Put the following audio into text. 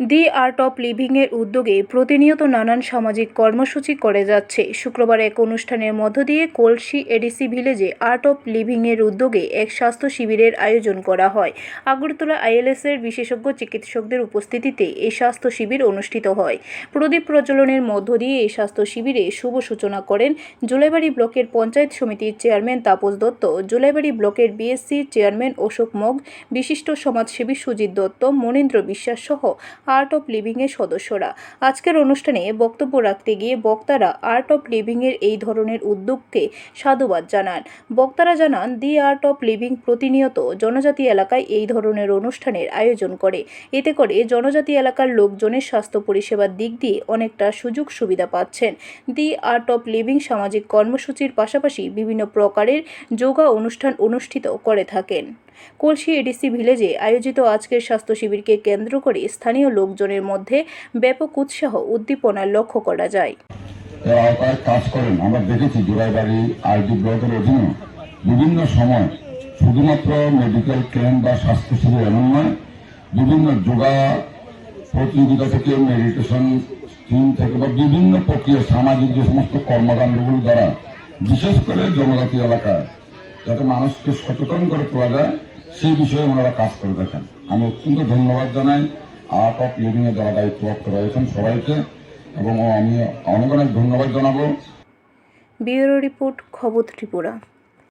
The art of লিভিংয়ের উদ্যোগে প্রতিনিয়ত নানান সামাজিক কর্মসূচি করে যাচ্ছে। শুক্রবার এক অনুষ্ঠানের মধ্য দিয়ে কলসি এডিসি ভিলেজে আর্ট অফ লিভিংয়ের উদ্যোগে এক স্বাস্থ্য শিবিরের আয়োজন করা হয়। আগরতলা আইএলএসের বিশেষজ্ঞ চিকিৎসকদের উপস্থিতিতে এই স্বাস্থ্য শিবির অনুষ্ঠিত হয়। প্রদীপ প্রজ্বলনের মধ্য দিয়ে এই স্বাস্থ্য শিবিরে শুভ সূচনা করেন জুলাইবাড়ি ব্লকের পঞ্চায়েত সমিতির চেয়ারম্যান তাপস দত্ত, জুলাইবাড়ি ব্লকের বিএসসি চেয়ারম্যান অশোক মগ, বিশিষ্ট সমাজসেবী সুজিত দত্ত, মনীন্দ্র বিশ্বাস সহ আর্ট অফ লিভিংয়ের সদস্যরা। আজকের অনুষ্ঠানে বক্তব্য রাখতে গিয়ে বক্তারা আর্ট অফ লিভিংয়ের এই ধরনের উদ্যোগকে সাধুবাদ জানান। বক্তারা জানান, দি আর্ট অফ লিভিং প্রতিনিয়ত জনজাতি এলাকায় এই ধরনের অনুষ্ঠানের আয়োজন করে। এতে করে জনজাতি এলাকার লোকজনের স্বাস্থ্য পরিষেবার দিক দিয়ে অনেকটা সুযোগ সুবিধা পাচ্ছেন। দি আর্ট অফ লিভিং সামাজিক কর্মসূচির পাশাপাশি বিভিন্ন প্রকারের যোগা অনুষ্ঠান অনুষ্ঠিত করে থাকেন। কলসি এডিসি ভিলেজে আয়োজিত আজকের স্বাস্থ্য শিবিরকে কেন্দ্র করে স্থানীয় লোকজনের মধ্যে ব্যাপক উৎসাহ উদ্দীপনা লক্ষ্য করা যায়। কাজ করেন, আমরা দেখেছি জোড়াইবাড়ি আইডি ব্লকের অধীনে বিভিন্ন সময় শুধুমাত্র মেডিকেল ক্যাম্প বা স্বাস্থ্য শিবির এমন নয়, বিভিন্ন যোগা প্রতিযোগিতা থেকে মেডিটেশন টিম থেকে বা বিভিন্ন প্রক্রিয়া, সামাজিক যে সমস্ত কর্মকাণ্ডগুলি দ্বারা বিশেষ করে জনজাতি এলাকায় যাতে মানুষকে সচেতন করে তোলা যায়, সেই বিষয়ে ওনারা কাজ করে দেখেন আমি অত্যন্ত ধন্যবাদ জানাই। আর্ট অফ লিভিং এর যারা দায়িত্বপ্রাপ্ত রয়েছেন সবাইকে, এবং আমি অনেক অনেক ধন্যবাদ জানাব। ব্যুরো রিপোর্ট, খবর ত্রিপুরা।